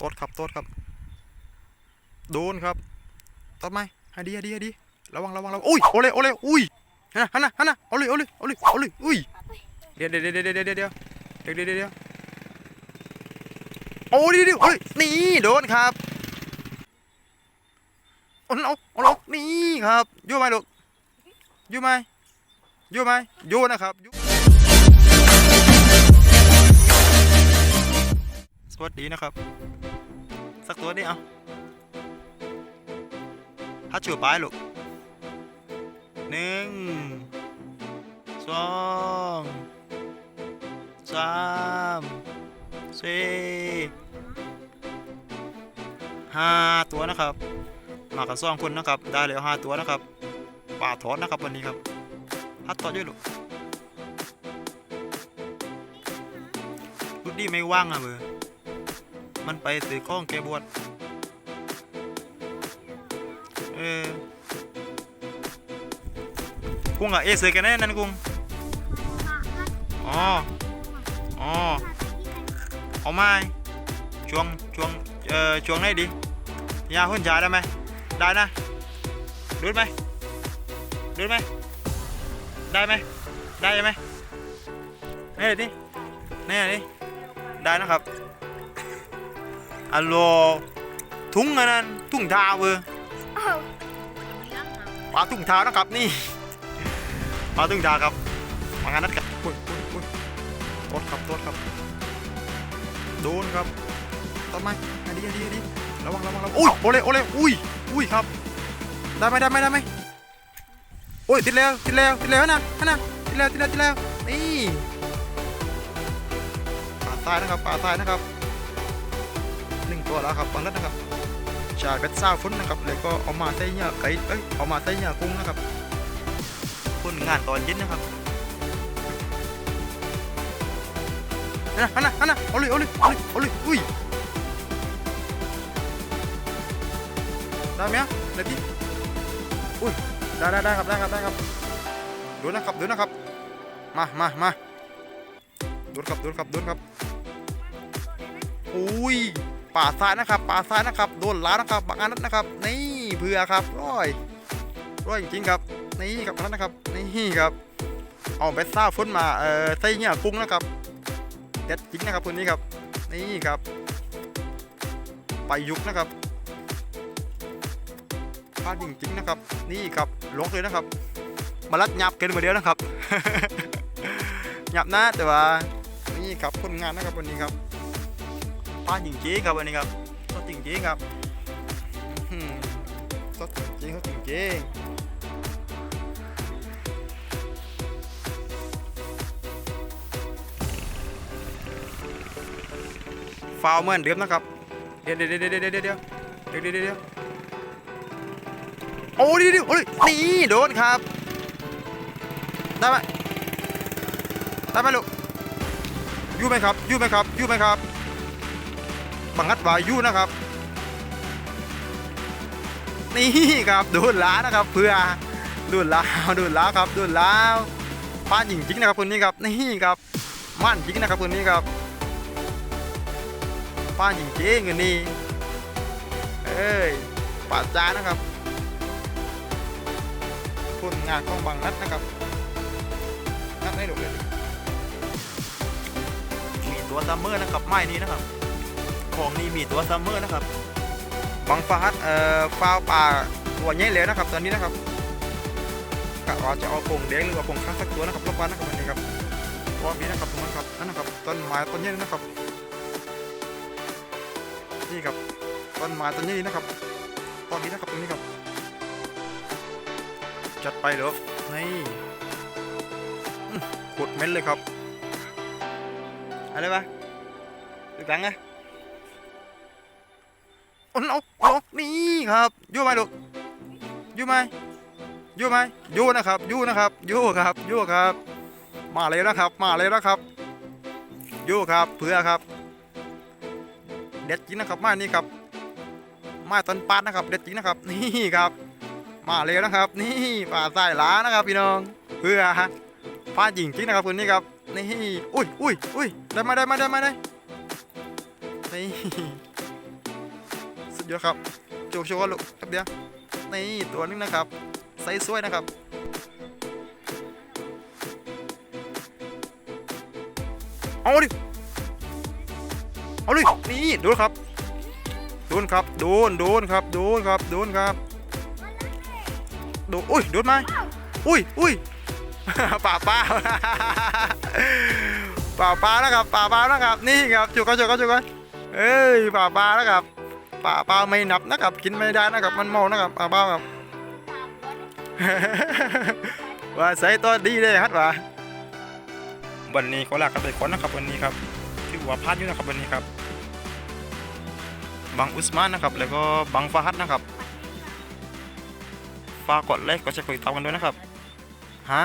ตดครับตดครับ โดนครับต้นไม้ให้ดีให้ดีให้ดีระวังระวังระวังอุ้ยโอเลโอเลอุ้ยฮันนะฮันนะฮันนะเอเลยเอเลยเอเลยเอเลอุ้ยเดี๋ยวเดี๋ยวเดี๋ยวเดี๋ยวเดี๋ยวเดี๋ยวเดี๋ยวเดี๋ยวเดียวเดียวโอ้ดิดิเฮ้ยนี่โดนครับโอ้เอาเอาลงนี่ครับอยู่ไหมลูกอยู่ไหมอยู่ไหมอยู่นะครับสวัสดีนะครับ สักตัวดิเอาฮัตชูปลูกหนึ่งสองสามสี่ห้าตัวนะครับ มากันสองคนนะครับ ได้แล้วห้าตัวนะครับป่าทอดนะครับวันนี้ครับฮัตทอดด้วยลูกลูกดีไม่ว่างอะเบอร์ มันไปซื้อข้องแกบวชเออกุ้งอะเอะซื้อกันแน่นั่นกุ้งอ๋ออ๋อเอาไม้ช่วงช่วงเอ่อช่วงไหนดียาหุ่นจ่ายได้ไหมได้นะดูดไหมดูดไหมได้ไหมได้ไหมนี่ดินี่ดิได้นะครับ อัลโหลถุงอันนั้นถุงเท้าเออปลาถุงเท้านะครับนี่ปลาถุงเท้าครับมางานนัดกันอุ้ยอุ้ยอุ้ยโทษครับโทษครับโดนครับต้นไม้อันดีอันดีอันดีระวังระวังระวังอุ้ยโอเลโอเลอุ้ยอุ้ยครับ ได้ไหมได้ไหมได้ไหมโอ้ยติดแล้วติดแล้วติดแล้วนะฮะนะติดแล้วติดแล้วติดแล้วนี่ป่าตายนะครับป่าตายนะครับ หนึ่งตัวแล้วครับฟังแล้วนะครับจากเบ็ดซ่าฟุ้นนะครับแล้วก็เอามาใส่เหยื่อไก่เอ้ยเอามาใส่เหยื่อกุ้งนะครับพ่นงานตอนเย็นนะครับนะฮะนะฮะนะเอาเลยเอาเลยเอาเลยเอาเลยอุ้ยได้ไหมได้ที่อุ้ยได้ได้ได้ครับได้ครับได้ครับดูนะครับดูนะครับมามามาดูครับดูครับดูครับอุ้ย ป่าซ้ายนะครับป่าซ้ายนะครับโดนล้านะครับบางอันนั้นนะครับ นี่เผื่อครับร้อยร้อยจริงครับนี่ครับนั้นนะครับนี่ครับเอาเบสซ่าฟุ้นมาเอ่อใส่เงี้ยกุ้งนะครับเด็ดจริงนะครับคนนี้ครับนี่ครับไปยุกนะครับพลาดจริงๆนะครับ นี่ครับลงเลยนะครับ มาลัดหยับกันมาเดียวนะครับหยับนะแต่ว่านี่ครับผลงานนะครับวันนี้ครับ พลาดจริงๆครับวันนี้ครับสดจริงๆครับอื้อหือสดจริงสดจริงฟาวเหมือนเดิมนะครับเดี๋ยวเดี๋ยวเดี๋ยวเดี๋ยวเดี๋ยวเดี๋ยวเดี๋ยวเดี๋ยวเดี๋ยวโอ้ดิดิโอ้ยนี่โดนครับ ได้ไหมได้ไหมลูกยู่ไหมครับยู่ไหมครับยู่ไหมครับ บังคัดวายูนะครับ นี่ครับโดนล้านะครับ เพื่อโดนล้าวโดนล้าวครับโดนล้าวป้านจริงๆนะครับคนนี้ครับนี่ครับมั่นจริงนะครับคนนี้ครับป้านจริงๆคนนี้เอ้ยป่าดจานะครับผลงานของบางนัดนะครับนัดให้ดูเลยมีตัวซัมเมอร์นะครับไม้นี้นะครับ ของนี้มีตัวซัมเมอร์นะครับบางฟาดเอ่อฟาวป่าตัวใหญ่เลยนะครับ ตอนนี้นะครับกะว่าจะเอาผงแดงหรือว่าผงข้างสักตัวนะครับรอบวันนะครับวันนี้ครับรอบนี้นะครับตรงนั้นครับนั่นนะครับต้นไม้ต้นใหญ่นะครับนี่ครับต้นไม้ต้นใหญ่นะครับตอนนี้นะครับตรงนี้ครับ จัดไปเลยนี่กดเม้นเลยครับ อะไรปะตึกหลังไง โอ้โหโอ้โหนี่ครับอยู่ไหมลูกอยู่ไหมอยู่ไหมอยู่นะครับอยู่นะครับอยู่ครับอยู่ครับ มาเลยนะครับ มาเลยนะครับอยู่ครับเพื่อครับ เด็ดจริงนะครับมานี่ครับ มาต้นปาดนะครับ เด็ดจริงนะครับ นี่ครับ มาเลยนะครับ นี่ป่าใต้ล้านะครับ พี่น้อง เพื่อฮะฟ้าจริงจริงนะครับคุณนี่ครับนี่อุ้ยอุ้ยอุ้ยได้มาได้มาได้มาได้นี่ เยอะครับโชว์โชว์ลูกครับเดียวนี่ตัวนึงนะครับไซส์สวยนะครับเอาดิเอาดินี่ดนครับโดนครับโดนโดนครับโดนครับโดนครับโดนอุ้ยโดนไหมอุ้ยอุ้ยป่าป้าป่าปลาแล้วครับป่าปลาแล้วครับนี่ครับจุกกันจุกกันจุกกันเอ้ยป่าปลาแล้วครับ ป่าปลาไม่นับนะครับ กินไม่ได้นะครับ มันเมานะครับป่าปลาครับว่าใส่ตัวดีเลยฮัดว่าวันนี้ขอลากันไปก่อนนะครับวันนี้ครับที่หัวพลาดอยู่นะครับวันนี้ครับบังอุสมานนะครับ แล้วก็บังฟาฮัดนะครับฝากกดไลค์กดแชร์กดติดตามกันด้วยนะครับฮะ